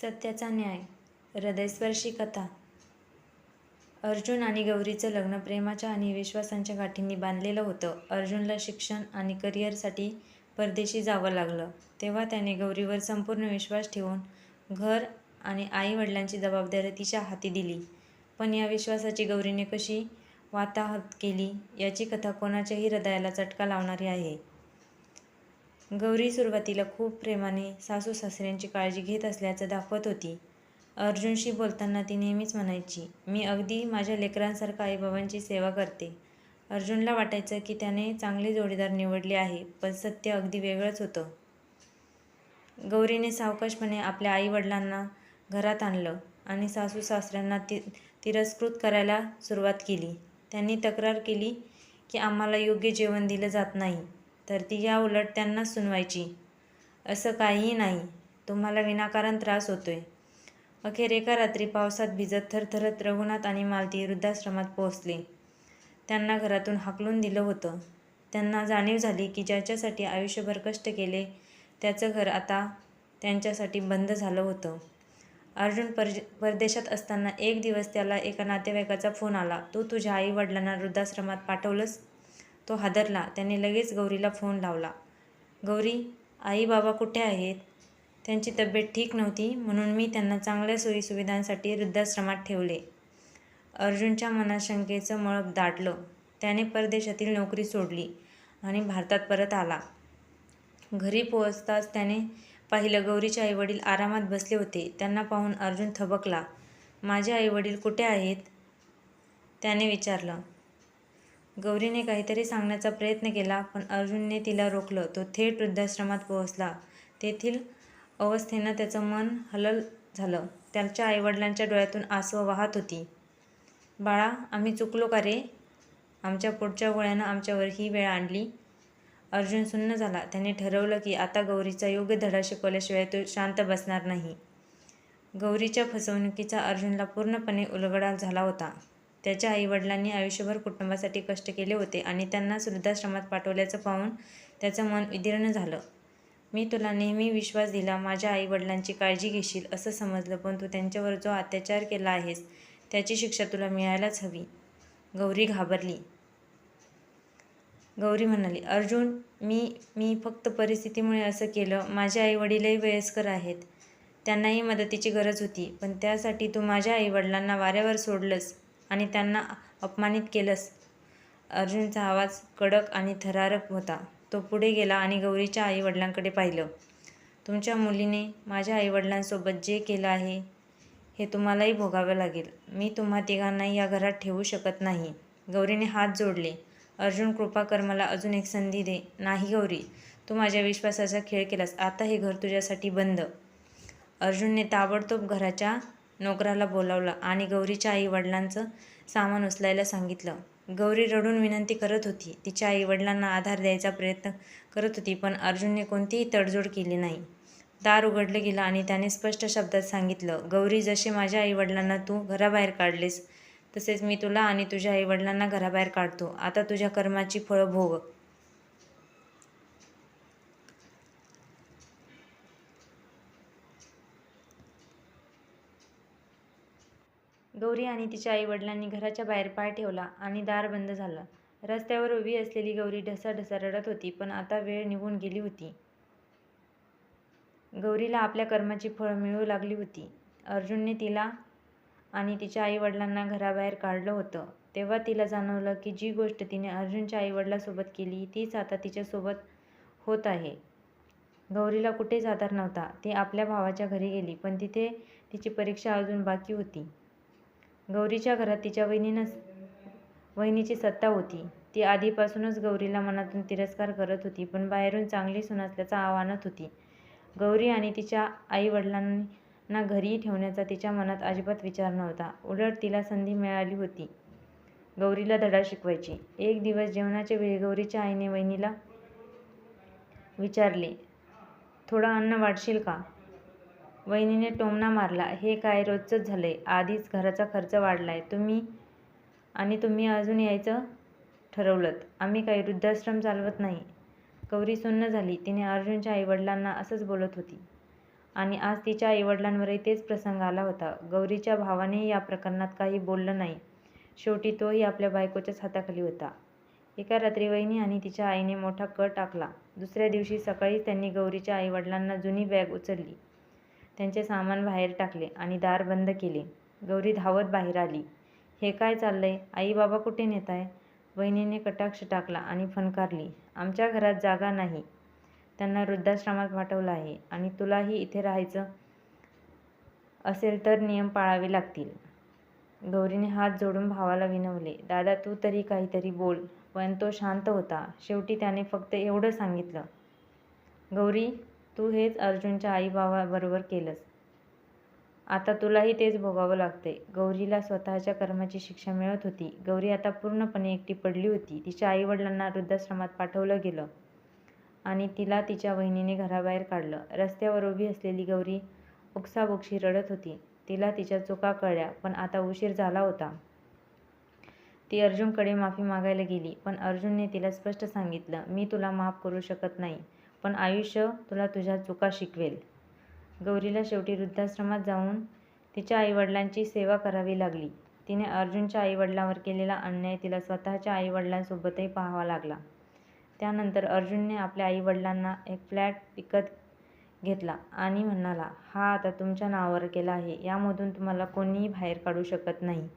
सत्याचा न्याय हृदयस्पर्शी कथा अर्जुन आणि गौरीचं लग्न प्रेमाच्या आणि विश्वासांच्या गाठींनी बांधलेलं होतं. अर्जुनला शिक्षण आणि करिअरसाठी परदेशी जावं लागलं. तेव्हा त्याने गौरीवर संपूर्ण विश्वास ठेवून घर आणि आई-वडिलांची जबाबदारी तिच्या हाती दिली. पण या विश्वासाची गौरीने कशी वाताहत केली, याची कथा कोणाच्याही हृदयाला चटका लावणारी आहे. गौरी सुरुवातीला खूप प्रेमाने सासू-सासऱ्यांची काळजी घेत असल्याचं दाखवत होती. अर्जुनशी बोलताना ती नेहमीच म्हणायची, मी अगदी माझ्या लेकरांसारखं आईबाबांची सेवा करते. अर्जुनला वाटायचं की त्याने चांगले जोडीदार निवडले आहे, पण सत्य अगदी वेगळंच होतं. गौरीने सावकाशपणे आपल्या आई-वडिलांना घरात आणलं आणि सासू-सासऱ्यांना तिरस्कृत करायला सुरुवात केली. त्यांनी तक्रार केली की आम्हाला योग्य जेवण दिलं जात नाही, तर ती या उलट त्यांनाच सुनवायची. असं काहीही नाही, तुम्हाला विनाकारण त्रास होतोय. अखेर एका रात्री पावसात भिजत थरथरत रघुनाथ आणि मालती वृद्धाश्रमात पोहोचले. त्यांना घरातून हाकलून दिलं होतं. त्यांना जाणीव झाली की ज्याच्यासाठी आयुष्यभर कष्ट केले, त्याचं घर आता त्यांच्यासाठी बंद झालं होतं. अर्जुन परदेशात असताना एक दिवस त्याला एका नातेवाईकाचा फोन आला. तू तुझ्या आई-वडिलांना वृद्धाश्रमात पाठवलंस? तो हादरला. त्याने लगेच गौरीला फोन लावला. गौरी, आई-बाबा कुठे आहेत? त्यांची तब्येत ठीक नव्हती, म्हणून मी त्यांना चांगल्या सोयीसुविधांसाठी वृद्धाश्रमात ठेवले. अर्जुनच्या मनात शंकेचं दाटलं. त्याने परदेशातील नोकरी सोडली आणि भारतात परत आला. घरी पोहोचताच त्याने पाहिलं गौरीचे आईवडील आरामात बसले होते. त्यांना पाहून अर्जुन थबकला. माझे आईवडील कुठे आहेत? त्याने विचारलं. गौरीने काहीतरी सांगण्याचा प्रयत्न केला, पण अर्जुनने तिला रोखलं. तो थेट वृद्धाश्रमात पोहोचला. तेथील अवस्थेनं त्याचं मन हलल झालं. त्याच्या आईवडिलांच्या डोळ्यातून आसवं वाहत होती. बाळा, आम्ही चुकलो का रे? आमच्या पुढच्या गोळ्यानं आमच्यावर ही वेळ आणली. अर्जुन सुन्न झाला. त्याने ठरवलं की आता गौरीचा योग्य धडा शिकवल्याशिवाय तो शांत बसणार नाही. गौरीच्या फसवणुकीचा अर्जुनला पूर्णपणे उलगडा झाला होता. त्याच्या आईवडिलांनी आयुष्यभर कुटुंबासाठी कष्ट केले होते आणि त्यांना वृद्धाश्रमात पाठवल्याचं पाहून त्याचं मन विदीर्ण झालं. मी तुला नेहमी विश्वास दिला, माझ्या आईवडिलांची काळजी घेशील असं समजलं, पण तू त्यांच्यावर जो अत्याचार केला आहेस, त्याची शिक्षा तुला मिळायलाच हवी. गौरी घाबरली. गौरी म्हणाली, अर्जुन, मी मी फक्त परिस्थितीमुळे असं केलं. माझे आईवडीलही वयस्कर आहेत. त्यांनाही मदतीची गरज होती. पण त्यासाठी तू माझ्या आईवडिलांना वाऱ्यावर सोडलंस आणि त्यांना अपमानित केलंस. अर्जुनचा आवाज कडक आणि थरारक होता. तो पुढे गेला आणि गौरीच्या आईवडिलांकडे पाहिलं. तुमच्या मुलीने माझ्या आईवडिलांसोबत जे केलं आहे, हे तुम्हालाही भोगावं लागेल. मी तुम्हा तिघांनाही या घरात ठेवू शकत नाही. गौरीने हात जोडले. अर्जुन, कृपा कर, मला अजून एक संधी दे. नाही गौरी, तू माझ्या विश्वासाचा खेळ केलास. आता हे घर तुझ्यासाठी बंद. अर्जुनने ताबडतोब घराच्या नोकराला बोलावलं आणि गौरीच्या आईवडिलांचं सामान उचलायला सांगितलं. गौरी रडून विनंती करत होती. तिच्या आईवडिलांना आधार द्यायचा प्रयत्न करत होती, पण अर्जुनने कोणतीही तडजोड केली नाही. दार उघडलं गेलं आणि त्याने स्पष्ट शब्दात सांगितलं, गौरी, जसे माझ्या आईवडिलांना तू घराबाहेर काढलेस, तसेच मी तुला आणि तुझ्या आईवडिलांना घराबाहेर काढतो. आता तुझ्या कर्माची फळं भोग. गौरी आणि तिच्या आई-वडिलांनी घराच्या बाहेर पाय ठेवला आणि दार बंद झालं. रस्त्यावर उभी असलेली गौरी ढसाढसा रडत होती. पण आता वेळ निघून गेली होती. गौरीला आपल्या कर्माची फळं मिळू लागली होती. अर्जुनने तिला आणि तिच्या आई-वडिलांना घराबाहेर काढलं होतं. तेव्हा तिला जाणवलं की जी गोष्ट तिने अर्जुनच्या आईवडिलासोबत केली, तीच आता तिच्यासोबत होत आहे. गौरीला कुठेच आधार नव्हता. ती आपल्या भावाच्या घरी गेली, पण तिथे तिची परीक्षा अजून बाकी होती. गौरीच्या घरात तिच्या वहिनीची सत्ता होती. ती आधीपासूनच गौरीला मनातून तिरस्कार करत होती, पण बाहेरून चांगली सून असल्याचं आव्हानत होती. गौरी आणि तिच्या आईवडिलांना घरी ठेवण्याचा तिच्या मनात अजिबात विचार नव्हता. उलट तिला संधी मिळाली होती गौरीला धडा शिकवायची. एक दिवस जेवणाच्या वेळी गौरीच्या आईने वहिनीला विचारले, थोडं अन्न वाढशील का? वहिनीने टोमणा मारला, हे काय रोजचंच झालं आहे आधीच घराचा खर्च वाढला आहे तुम्ही आणि तुम्ही अजून यायचं ठरवलंत. आम्ही काही वृद्धाश्रम चालवत नाही. गौरी सुन्न झाली. तिने अर्जुनच्या आईवडिलांना असंच बोलत होती. आणि आज तिच्या आईवडिलांवरही तेच प्रसंग आला होता. गौरीच्या भावानेही या प्रकरणात काही बोललं नाही. शेवटी तोही आपल्या बायकोच्याच हाताखाली होता. एका रात्री वहिनी आणि तिच्या आईने मोठा कट टाकला दुसऱ्या दिवशी सकाळीच त्यांनी गौरीच्या आईवडिलांना जुनी बॅग उचलली, त्यांचे सामान बाहेर टाकले आणि दार बंद केले. गौरी धावत बाहेर आली. हे काय चाललंय? आई बाबा कुठे नेताय? वहिनीने कटाक्ष टाकला आणि फणकारली. आमच्या घरात जागा नाही. त्यांना वृद्धाश्रमात पाठवलं आहे आणि तुलाही इथे राहायचं असेल तर नियम पाळावे लागतील. गौरीने हात जोडून भावाला विनवले. दादा तू तरी काहीतरी बोल. पण तो शांत होता. शेवटी त्याने फक्त एवढं सांगितलं. गौरी तू हेच अर्जुनच्या आईबाबाबरोबर केलंस. आता तुलाही तेच भोगावं लागते गौरीला स्वतःच्या कर्माची शिक्षा मिळत होती. गौरी आता पूर्णपणे एकटी पडली होती. तिच्या आईवडिलांना वृद्धाश्रमात पाठवलं गेलं आणि तिला तिच्या वहिनीने घराबाहेर काढलं. रस्त्यावर उभी असलेली गौरी उक्साबुक्शी रडत होती. तिला तिच्या चुका कळल्या पण आता उशीर झाला होता. ती अर्जुनकडे माफी मागायला गेली पण अर्जुनने तिला स्पष्ट सांगितलं मी तुला माफ करू शकत नाही पण आयुष्य तुला तुझ्या चुका शिकवेल. गौरीला शेवटी वृद्धाश्रमात जाऊन तिच्या आईवडिलांची सेवा करावी लागली. तिने अर्जुनच्या आईवडिलांवर केलेला अन्याय तिला स्वतःच्या आईवडिलांसोबतही पाहावा लागला. त्यानंतर अर्जुनने आपल्या आईवडिलांना एक फ्लॅट विकत घेतला आणि म्हणाला हा आता तुमच्या नावावर केला आहे. यामधून तुम्हाला कोणीही बाहेर काढू शकत नाही.